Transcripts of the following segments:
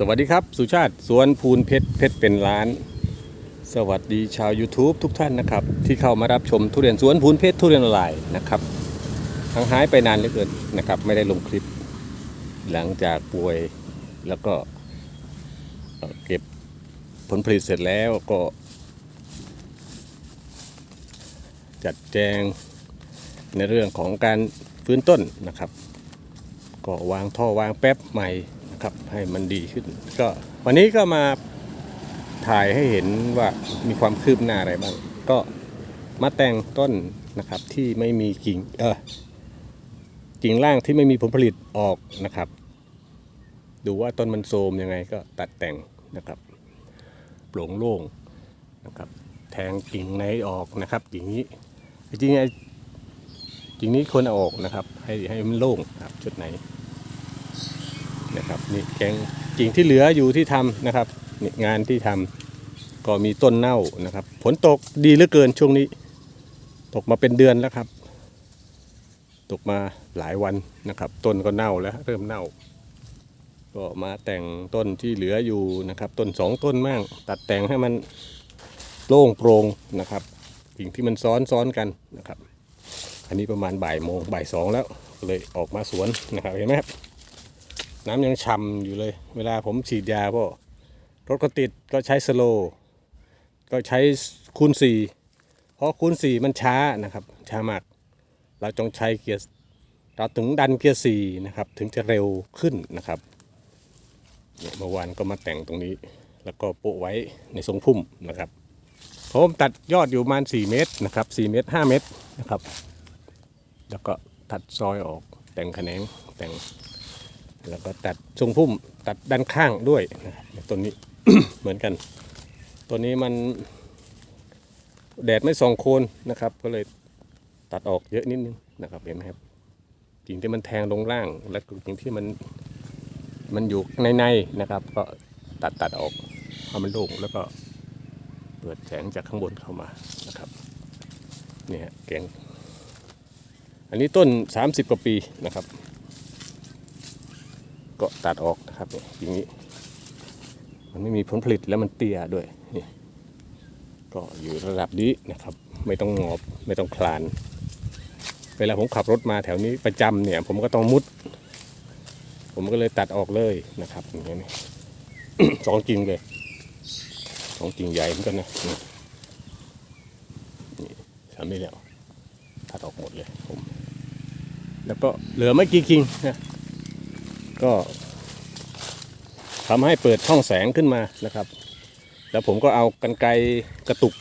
สวัสดีครับ สุชาติสวนภูนเพชรเพชรเป็นล้าน สวัสดีชาว YouTube ทุกท่านนะครับ ที่เข้ามารับชมทุเรียนสวนภูนเพชรทุเรียนออนไลน์นะครับทั้งหายไปนานเหลือเกินนะครับ ไม่ได้ลงคลิป หลังจากป่วยแล้วก็เก็บผลผลิตเสร็จแล้วก็ จัดแจงในเรื่องของการฟื้นต้นนะครับ ก็วางท่อวางแป๊บใหม่ ครับให้มันดีขึ้น ก็วันนี้ก็มาถ่ายให้เห็นว่ามีความคืบหน้าอะไรบ้าง ก็มาแต่งต้นนะครับที่ไม่มีกิ่งเออกิ่งล่างที่ไม่มีผลผลิตออกนะครับ ดูว่าต้นมันโทรมยังไงก็ตัดแต่งนะครับโปร่งโล่งนะครับแทงกิ่งในออกนะครับกิ่งนี้จริงๆไอ้กิ่งนี้ควรเอาออกนะครับ ให้ให้มันโล่งครับชุดไหน นะครับนี่แกงกิ่งที่เหลืออยู่ที่ทำนะครับนี่งานที่ทำก็มีต้นเน่านะครับฝนตกดีเหลือเกินช่วงนี้ ตกมาเป็นเดือนแล้วครับ ตกมาหลายวันนะครับ ต้นก็เน่าแล้วเริ่มเน่า ก็มาแต่งต้นที่เหลืออยู่นะครับ ต้นสองต้นมั่งตัดแต่งให้มันโล่งโปร่งนะครับกิ่งที่มันซ้อนซ้อนกันนะครับ อันนี้ประมาณบ่ายโมงบ่ายสองแล้วก็เลยออกมาสวนนะครับเห็นไหมครับ น้ำยังฉ่ำอยู่เลย เวลาผมฉีดยาก็รถก็ติดก็ใช้สโลว์ก็ใช้คูณสี่เพราะคูณสี่มันช้านะครับ ช้ามาก เราจงใช้เกียร์เราถึงดันเกียร์สี่นะครับ ถึงจะเร็วขึ้นนะครับเนี่ยเมื่อวานก็มาแต่งตรงนี้ แล้วก็โปะไว้ในทรงพุ่มนะครับผมตัดยอดอยู่ประมาณ 4 เมตรนะครับ 4 เมตร 5 เมตรนะครับ แล้วก็ตัดซอยออกแต่งแขนงแต่ง แล้วก็ตัดทรงพุ่มตัดด้านข้างด้วยนะครับต้นนี้ เหมือนกันตัวนี้มันแดดไม่ส่องโคนนะครับ ก็เลยตัดออกเยอะนิดนึงนะครับเห็นไหมครับกิ่งที่มันแทงลงล่าง และกิ่งที่มันมันอยู่ในในนะครับ ก็ตัดตัดออกให้มันโล่งแล้วก็เปิดแสงจากข้างบนเข้ามานะครับเนี่ยฮะแกงอันนี้ต้น 30 กว่าปีนะครับ ก็ตัดออกนะครับเนี่ยอย่างนี้ มันไม่มีผลผลิตแล้วมันเตี้ยด้วยนี่ก็อยู่ระดับนี้นะครับ ไม่ต้องงอบไม่ต้องคลาน เวลาผมขับรถมาแถวนี้ประจำเนี่ย ผมก็ต้องมุด ผมก็เลยตัดออกเลยนะครับอย่างนี้สองกิ่งเลยสองกิ่งใหญ่เหมือนกันนะนี่นี่ทำได้แล้วตัดออกหมดเลยผม แล้วก็เหลือไม่กี่กิ่งนะ ก็ทำให้เปิดช่องแสงขึ้นมานะครับ แล้วผมก็เอากันไกรกระตุก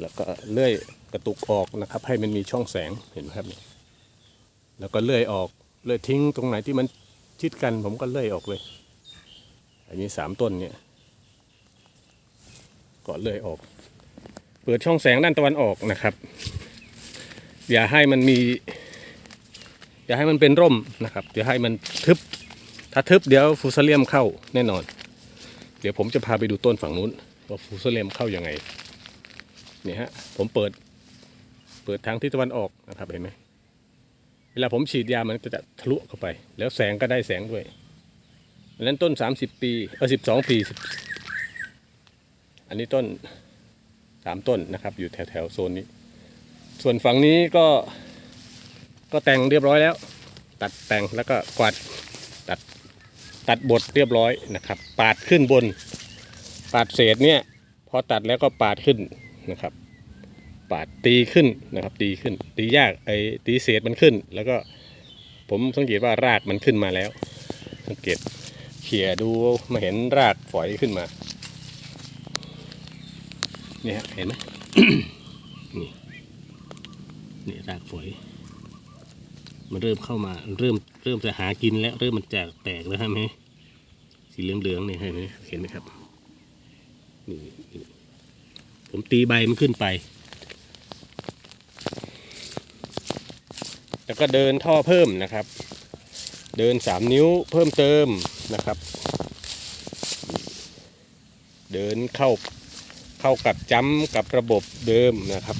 แล้วก็เลื่อยกระตุกออกนะครับ ให้มันมีช่องแสงเห็นไหมครับ แล้วก็เลื่อยออกเลื่อยทิ้งตรงไหนที่มันชิดกันผมก็เลื่อยออกเลย อันนี้สามต้นเนี่ยก็เลื่อยออก เปิดช่องแสงด้านตะวันออกนะครับ อย่าให้มันมี อย่าให้มันเป็นร่มนะครับอย่าให้มันทึบ ถ้าทึบเดี๋ยวฟูซาเลียมเข้าแน่นอน เดี๋ยวผมจะพาไปดูต้นฝั่งนู้นว่าฟูซาเลียมเข้ายังไงเนี่ยฮะผมเปิด เปิดทางทิศตะวันออกนะครับเห็นไหมเวลาผมฉีดยามันจะทะลุเข้าไป แล้วแสงก็ได้แสงด้วยอันนั้นต้น 30 ปีเออ12ปี อันนี้ต้นสามต้นนะครับ อยู่แถวแถวๆโซนนี้ ส่วนฝั่งนี้ก็ ก็แต่งเรียบร้อยแล้ว ตัดแต่งแล้วก็กวาดตัดตัดบทเรียบร้อยนะครับ ปาดขึ้นบน ปาดเศษเนี่ยพอตัดแล้วก็ปาดขึ้นนะครับ ปาดตีขึ้นนะครับ ตีขึ้น ตียากไอ้ตีเศษมันขึ้น แล้วก็ผมสังเกตว่ารากมันขึ้นมาแล้ว สังเกตเขี่ยดูมาเห็นรากฝอยขึ้นมาเนี่ยเห็นไหมนี่นี่รากฝอย มันเริ่มเข้ามาเริ่มเริ่มจะหากินแล้วเริ่มมันแจกแตกแล้วใช่ไหมสีเหลืองเหลืองๆเนี่ยเห็นไหมเห็นไหมครับนี่นี่ผมตีใบมันขึ้นไป แล้วก็เดินท่อเพิ่มนะครับ เดินสามนิ้วเพิ่มเติมนะครับ เดินเข้าเข้ากับจ้ำกับระบบเดิมนะครับ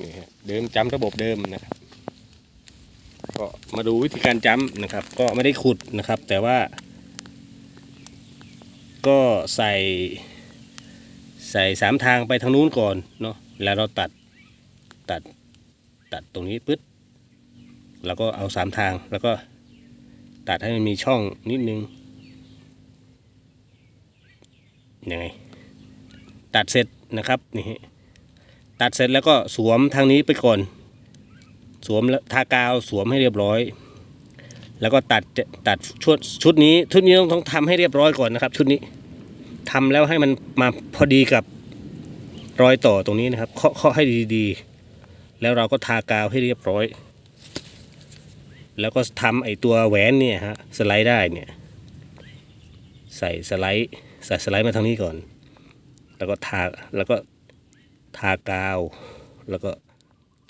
นี่ฮะเดิมจ้ำระบบเดิมนะครับ ก็มาดูวิธีการจ้ำนะครับ ก็ไม่ได้ขุดนะครับ แต่ว่า ก็ใส่ ใส่สามทางไปทางนู้นก่อนเนาะแล้วเราตัดตัดตัดตรงนี้ปึ๊ดแล้วก็เอาสามทางแล้วก็ตัดให้มันมีช่องนิดนึงยังไงตัดเสร็จนะครับนี่ตัดเสร็จแล้วก็สวมทางนี้ไปก่อน สวมแล้วทากาวสวมให้เรียบร้อย แล้วก็ตัดตัดชุดชุดนี้ชุดนี้ต้องต้องทำให้เรียบร้อยก่อนนะครับ ชุดนี้ทำแล้วให้มันมาพอดีกับรอยต่อตรงนี้นะครับ เคาะเคาะให้ดีๆ แล้วเราก็ทากาวให้เรียบร้อย แล้วก็ทำไอตัวแหวนเนี่ยฮะสไลด์ได้เนี่ย ใส่สไลด์ใส่สไลด์มาทางนี้ก่อน แล้วก็ทาแล้วก็ทากาวแล้วก็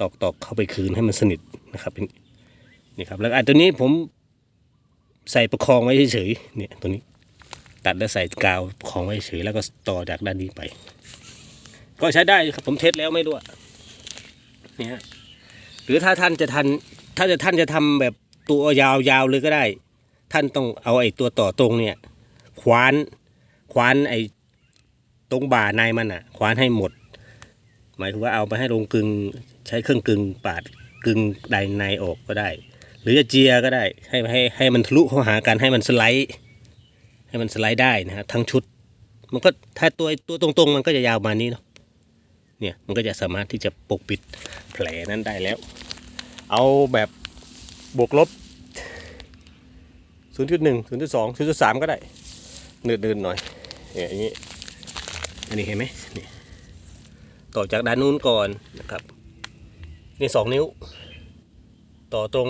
ตอกตอกเข้าไปคืนให้มันสนิทนะครับเป็นนี่ครับ แล้วอันตัวนี้ผมใส่ประคองไว้เฉยๆเนี่ยตัวนี้ตัดแล้วใส่กาวประคองไว้เฉยแล้วก็ต่อจากด้านนี้ไป ก็ใช้ได้ครับผมเทสแล้วไม่รู้อะนี่ฮะหรือถ้าท่านจะทันถ้าจะท่านจะทำแบบตัวยาวๆเลยก็ได้ ท่านต้องเอาไอ้ตัวต่อตรงเนี่ยคว้านคว้านไอ้ตรงบ่าในมันอะคว้านให้หมด หมายถึงว่าเอาไปให้ลงกึง ใช้เครื่องกึงปาดกึงใดในออกก็ได้ หรือจะเจียก็ได้ให้ให้ให้มันทะลุเข้าหากันให้มันสไลด์ ให้มันสไลด์ได้นะฮะทั้งชุด มันก็ถ้าตัวตัวตรงๆ มันก็จะยาวมานี้เนาะเนี่ยมันก็จะสามารถที่จะปกปิดแผลนั้นได้แล้ว เอาแบบบวกลบ 0.1 0.2 0.3 ก็ได้เนืดๆหน่อยเนี่ยอย่างนี้อันนี้เห็นไหมนี่ต่อจากด้านนู้นก่อนนะครับ นี่สองนิ้ว ต่อตรง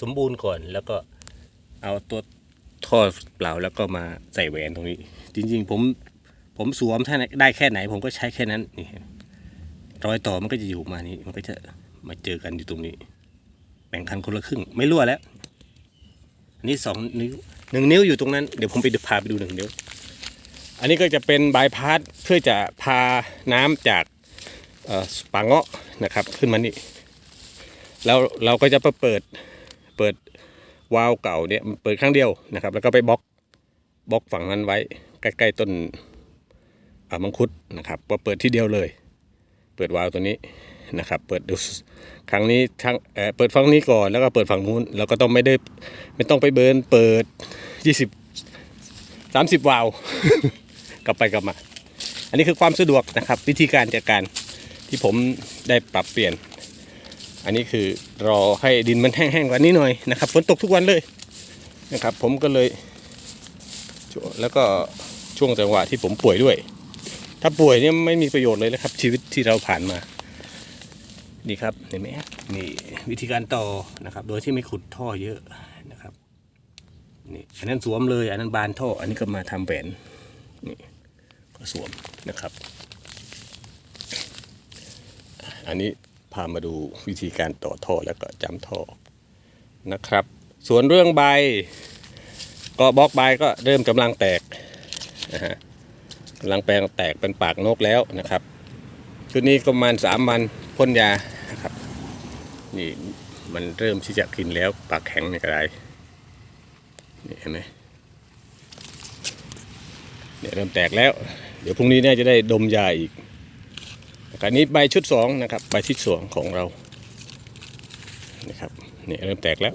สมบูรณ์ก่อนแล้วก็เอาตัวท่อเปล่าแล้วก็มาใส่แหวนตรงนี้ จริง ๆ ผมผมสวมถ้าได้แค่ไหน ผมก็ใช้แค่นั้นนี่รอยต่อมันก็จะอยู่มานี้มันก็จะมาเจอกันอยู่ตรงนี้ แบ่งคันคนละครึ่ง ไม่รั่วแล้วอันนี้สองนิ้วหนึ่งนิ้วอยู่ตรงนั้นเดี๋ยวผมไปพาไปดูหนึ่งนิ้ว อันนี้ก็จะเป็นบายพาสเพื่อจะพาน้ำจาก ป่าเงาะนะครับขึ้นมานี่แล้วเราก็จะไปเปิดเปิดวาล์วเก่าเนี่ยเปิดครั้งเดียวนะครับ แล้วก็ไปบล็อกบล็อกฝั่งนั้นไว้ใกล้ๆต้นอ่ามังคุดนะครับว่าเปิดที่เดียวเลย เปิดวาล์วตัวนี้นะครับ เปิดดูครั้งนี้ทั้งเอ่อเปิดฝั่งนี้ก่อนแล้วก็เปิดฝั่งนู้นแล้วก็ต้องไม่ได้ไม่ต้องไปเบิร์นเปิด 20 30 วาล์วกลับไปกลับมา อันนี้คือความสะดวกนะครับ วิธีการจัดการ ที่ผมได้ปรับเปลี่ยน อันนี้คือรอให้ดินมันแห้งๆกว่านี้หน่อยนะครับฝนตกทุกวันเลยนะครับ ผมก็เลย แล้วก็ช่วงจังหวะที่ผมป่วยด้วย ถ้าป่วยเนี่ยไม่มีประโยชน์เลยนะครับ ชีวิตที่เราผ่านมานี่ครับเห็นไหมนี่วิธีการต่อนะครับ โดยที่ไม่ขุดท่อเยอะนะครับนี่อันนั้นสวมเลย อันนั้นบานท่อ อันนี้ก็มาทำแหวนนี่ก็สวมนะครับ อันนี้พามาดูวิธีการต่อท่อแล้วก็จำท่อนะครับ ส่วนเรื่องใบ ก็บล็อกใบก็เริ่มกำลังแตกนะฮะกำลังแปลงแตกเป็นปากนกแล้วนะครับชุดนี้ก็ประมาณสามวันพ่นยานะครับนี่มันเริ่มที่จะกินแล้วปากแข็งในกระไรนี่เห็นไหมเนี่ยเริ่มแตกแล้ว เดี๋ยวพรุ่งนี้เนี่ยจะได้ดมยาอีก อันนี้ใบชุดสองนะครับใบที่สองของเรานี่ครับนี่เริ่มแตกแล้ว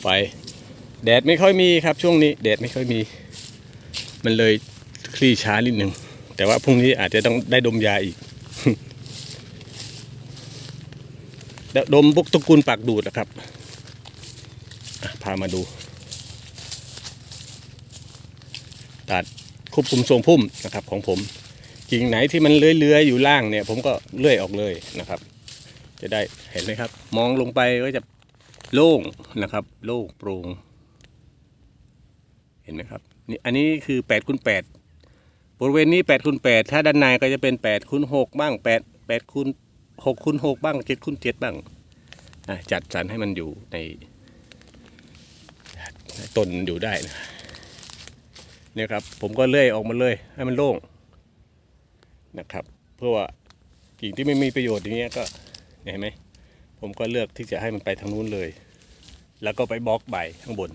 ไฟแดดไม่ค่อยมีครับช่วงนี้แดดไม่ค่อยมี มันเลยคลี่ช้านิดหนึ่งแต่ว่าพรุ่งนี้อาจจะต้องได้ดมยาอีกแล้วดมพวกตระกูลปากดูดนะครับพามาดู ตัดควบคุมทรงพุ่มนะครับของผม กิ่งไหนที่มันเลื้อยๆอยู่ล่างเนี่ย ผมก็เลื่อยออกเลยนะครับ จะได้เห็นไหมครับ มองลงไปก็จะโล่งนะครับ โล่งโปร่งเห็นไหมครับนี่อันนี้คือ8คูณ8บริเวณนี้8คูณ8ถ้าด้านในก็จะเป็น8คูณ6บ้าง8 8คูณ6คูณ6บ้าง7คูณ7บ้างจัดสรรให้มันอยู่ในต้นอยู่ได้นะเนี่ยครับ ผมก็เลื่อยออกมาเลย ให้มันโล่ง นะครับ เพื่อว่ากิ่งที่ไม่มีประโยชน์อย่างเงี้ยก็เห็นไหมผมก็เลือกที่จะให้มันไปทางนู้นเลย แล้วก็ไปบล็อกใบข้างบน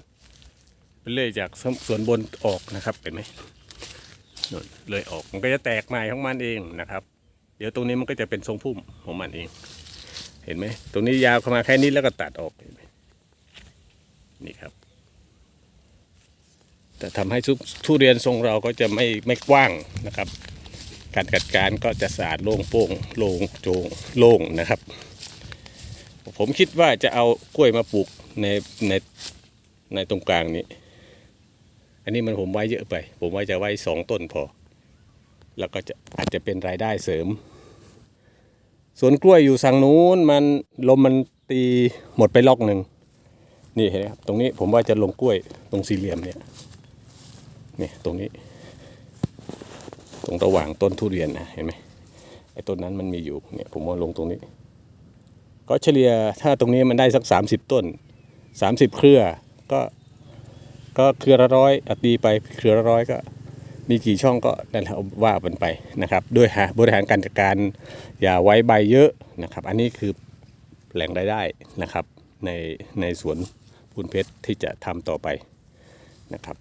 ไปเลื่อยจากส่วนบนออกนะครับเห็นไหมนนเลยออกมันก็จะแตกใหม่ของมันเองนะครับ เดี๋ยวตรงนี้มันก็จะเป็นทรงพุ่มของมันเอง เห็นไหมตรงนี้ยาวเข้ามาแค่นี้แล้วก็ตัดออกเห็นไหมนี่ครับ แต่ทำให้ทุเรียนทรงเราก็จะไม่ไม่กว้างนะครับ การจัดการก็จะสะอาดโล่งโป่งโล่งโจงโล่งนะครับ ผมคิดว่าจะเอากล้วยมาปลูกในในในตรงกลางนี้ อันนี้มันผมไว้เยอะไป ผมว่าจะไว้สองต้นพอ แล้วก็จะอาจจะเป็นรายได้เสริมสวนกล้วยอยู่สังนู้นมันลมมันตีหมดไปล็อกหนึ่งนี่เห็นไหมครับตรงนี้ผมว่าจะลงกล้วยตรงสี่เหลี่ยมเนี่ยนี่ตรงนี้ ตรงระหว่างต้นทุเรียนนะเห็นไหมไอ้ต้นนั้นมันมีอยู่เนี่ยผมว่าลงตรงนี้ ก็เฉลี่ยถ้าตรงนี้มันได้สัก 30 ต้น 30 เครือก็ก็เครือละร้อยตีไปเครือละร้อยก็มีกี่ช่องก็นั่นแหละว่ามันไปนะครับ ด้วยหาบริหารการจัดการอย่าไว้ใบเยอะนะครับ อันนี้คือแหล่งรายได้นะครับในในสวนพุนเพชรที่จะทำต่อไปนะครับ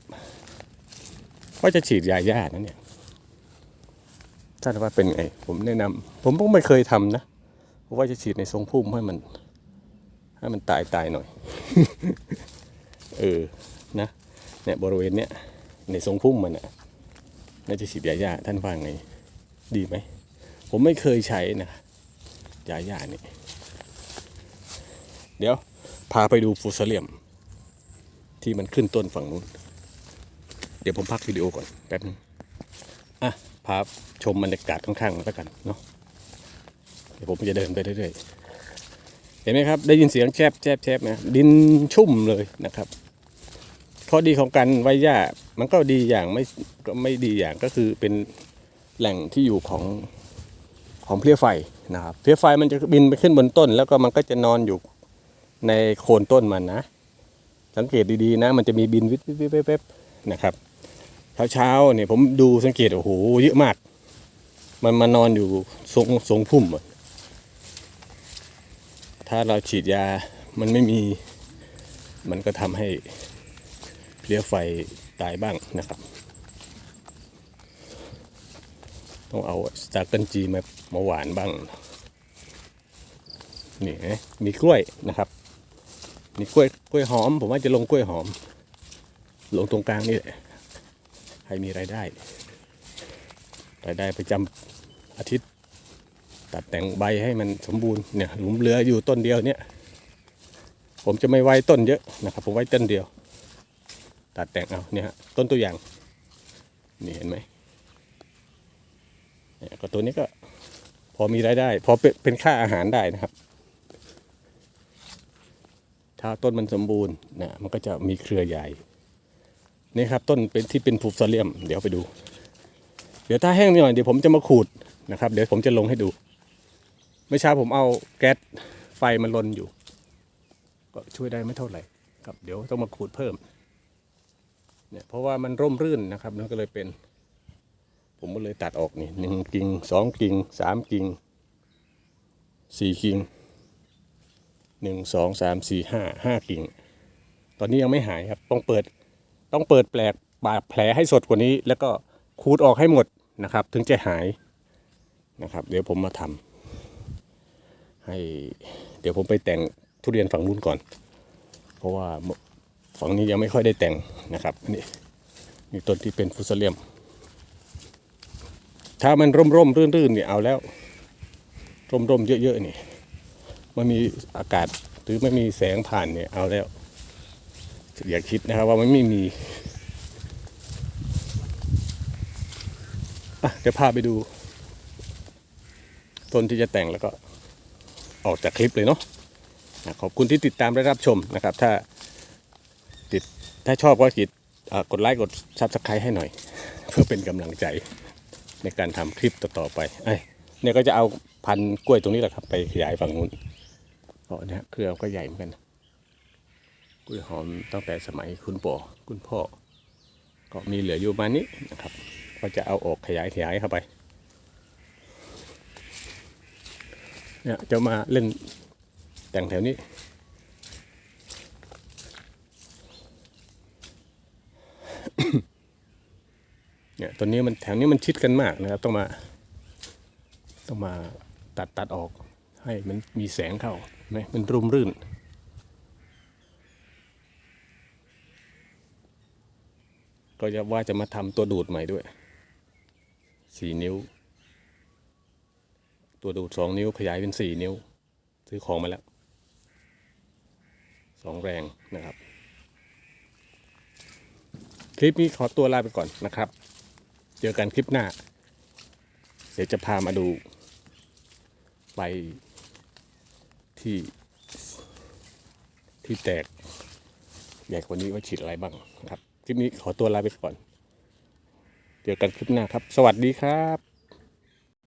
ว่าจะฉีดยาหญ้านะเนี่ย ท่านว่าเป็นไง ผมแนะนำผมก็ไม่เคยทำนะว่าจะฉีดในทรงพุ่มให้มัน ให้มันตายตายหน่อย เออนะเนี่ยบริเวณเนี้ยในทรงพุ่มมันอะน่าจะฉีดยาหญ้าท่านว่าไง ดีไหม ผมไม่เคยใช้นะยาหญ้านี่เดี๋ยว พาไปดูฟูซาเลียม ที่มันขึ้นต้นฝั่งนู้น เดี๋ยวผมพักวิดีโอก่อนแป๊บนึงอะ พาชมบรรยากาศข้างๆแล้วกันเนาะเดี๋ยวผมจะเดินไปเรื่อยๆเห็นไหมครับ ได้ยินเสียงแชบแชบแชบไหมดินชุ่มเลยนะครับข้อดีของการไว้หญ้ามันก็ดีอย่างไม่ก็ไม่ดีอย่างก็คือเป็นแหล่งที่อยู่ของของเพลี้ยไฟนะครับเพลี้ยไฟมันจะบินไปขึ้นบนต้น แล้วก็มันก็จะนอนอยู่ในโคนต้นมันนะ สังเกตดีๆนะ มันจะมีบินวิบวิบวิบวิบนะครับ เช้าเช้าเนี่ยผมดูสังเกตโอ้โหเยอะมาก มันมานอนอยู่ทรงทรงพุ่มอะถ้าเราฉีดยามันไม่มี มันก็ทำให้เพลี้ยไฟตายบ้างนะครับ ต้องเอาสตาร์เกิลจีมามาหวานบ้าง นี่มีกล้วยนะครับ มีกล้วยกล้วยหอม ผมว่าจะลงกล้วยหอม ลงตรงกลางนี่แหละ ให้มีรายได้ รายได้ประจำอาทิตย์ ตัดแต่งใบให้มันสมบูรณ์เนี่ยหลุมเหลืออยู่ต้นเดียวเนี่ย ผมจะไม่ไว้ต้นเยอะนะครับผมไว้ต้นเดียว ตัดแต่งเอาเนี่ยฮะต้นตัวอย่างนี่เห็นไหมเนี่ยก็ตัวนี้ก็พอมีรายได้ พอเป็นเป็นค่าอาหารได้นะครับ ถ้าต้นมันสมบูรณ์นะมันก็จะมีเครือใหญ่ นี่ครับต้นเป็นที่เป็นผูฟซาเลียม เดี๋ยวไปดู เดี๋ยวถ้าแห้งหน่อยเดี๋ยวผมจะมาขูดนะครับ เดี๋ยวผมจะลงให้ดูเมื่อเช้าผมเอาแก๊สไฟมันลนอยู่ ก็ช่วยได้ไม่เท่าไหร่ครับ เดี๋ยวต้องมาขูดเพิ่มเนี่ยเพราะว่ามันร่มรื่นนะครับมันก็เลยเป็น ผมก็เลยตัดออกนี่หนึ่งกิ่งสองกิ่งสามกิ่งสี่กิ่งหนึ่งสองสามสี่ห้าห้ากิ่ง ตอนนี้ยังไม่หายครับ ต้องเปิด ต้องเปิดแปลกบาดแผลให้สดกว่านี้ แล้วก็ขูดออกให้หมดนะครับ ถึงจะหายนะครับ เดี๋ยวผมมาทำให้เดี๋ยวผมไปแต่งทุเรียนฝั่งนู้นก่อน เพราะว่าฝั่งนี้ยังไม่ค่อยได้แต่งนะครับนี่นี่ต้นที่เป็นฟุตเลียม ถ้ามันร่มร่มๆรื่นเนี่ยเอาแล้ว ร่มร่มเยอะๆนี่มันมีอากาศหรือไม่มีแสงผ่านเนี่ยเอาแล้ว อย่าคิดนะครับว่ามันไม่มีอะเดี๋ยวพาไปดู ต้นที่จะแต่งแล้วก็ออกจากคลิปเลยเนาะขอบคุณที่ติดตามและรับชมนะครับ ถ้าถ้าชอบก็กดกดไลค์กดซับสไครต์ให้หน่อย เพื่อเป็นกำลังใจในการทำคลิปต่อๆไปไอ้เนี่ยก็จะเอาพันกล้วยตรงนี้แหละครับ ไปขยายฝั่งนู้นเพราะเนี่ยเครือก็ใหญ่เหมือนกัน กล้วยหอมตั้งแต่สมัยคุณพ่อคุณพ่อ ก็มีเหลืออยู่มานี้นะครับ ก็จะเอาออกขยายขยายเข้าไปเนี่ยจะมาเล่นแต่งแถวนี้ เนี่ยตัวนี้มันแถวนี้มันชิดกันมากนะครับ ต้องมา ต้องมาตัดตัดออกให้มันมีแสงเข้าไหมมันรุมรื่น ก็จะว่าจะมาทำตัวดูดใหม่ด้วยสี่นิ้ว ตัวดูดสองนิ้วขยายเป็นสี่นิ้ว ซื้อของมาแล้วสองแรงนะครับ คลิปนี้ขอตัวลาไปก่อนนะครับ เจอกันคลิปหน้า เดี๋ยวจะพามาดู ไปที่ที่แตกใหญ่กว่านี้ว่าฉีดอะไรบ้างนะครับ คลิปนี้ขอตัวลาไปก่อน เจอกันคลิปหน้าครับ สวัสดีครับ